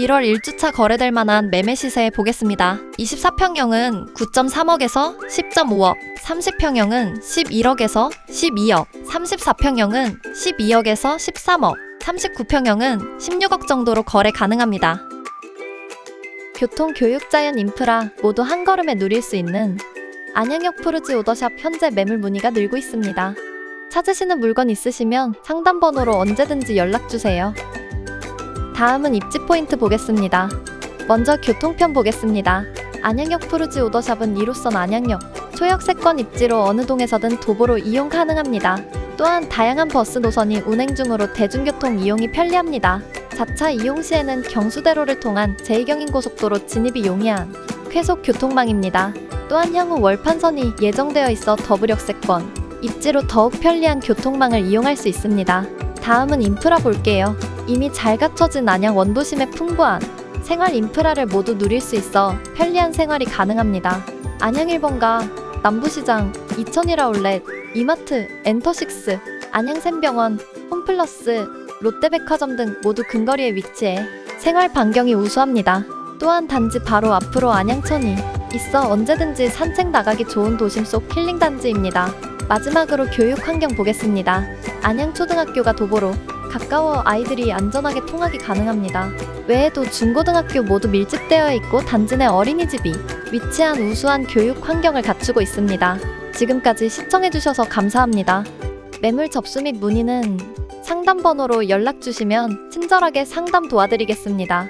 1월 1주차 거래될 만한 매매 시세 보겠습니다. 24평형은 9.3억에서 10.5억, 30평형은 11억에서 12억, 34평형은 12억에서 13억, 39평형은 16억 정도로 거래 가능합니다. 교통, 교육, 자연, 인프라 모두 한 걸음에 누릴 수 있는 안양역 푸르지 오더샵 현재 매물 문의가 늘고 있습니다. 찾으시는 물건 있으시면 상담 번호로 언제든지 연락 주세요. 다음은 입지 포인트 보겠습니다. 먼저 교통편 보겠습니다. 안양역 푸르지 오더샵은 2호선 안양역, 초역세권 입지로 어느 동에서든 도보로 이용 가능합니다. 또한 다양한 버스 노선이 운행 중으로 대중교통 이용이 편리합니다. 자차 이용 시에는 경수대로를 통한 제2경인고속도로 진입이 용이한 쾌속 교통망입니다. 또한 향후 월판선이 예정되어 있어 더블역세권, 입지로 더욱 편리한 교통망을 이용할 수 있습니다. 다음은 인프라 볼게요. 이미 잘 갖춰진 안양 원도심의 풍부한 생활 인프라를 모두 누릴 수 있어 편리한 생활이 가능합니다. 안양 1번가, 남부시장, 이천일 아울렛, 이마트, 엔터식스, 안양샘병원, 홈플러스, 롯데백화점 등 모두 근거리에 위치해 생활 반경이 우수합니다. 또한 단지 바로 앞으로 안양천이 있어 언제든지 산책 나가기 좋은 도심 속 힐링 단지입니다. 마지막으로 교육 환경 보겠습니다. 안양초등학교가 도보로 가까워 아이들이 안전하게 통학이 가능합니다. 외에도 중고등학교 모두 밀집되어 있고 단지 내 어린이집이 위치한 우수한 교육 환경을 갖추고 있습니다. 지금까지 시청해주셔서 감사합니다. 매물 접수 및 문의는 상담 번호로 연락 주시면 친절하게 상담 도와드리겠습니다.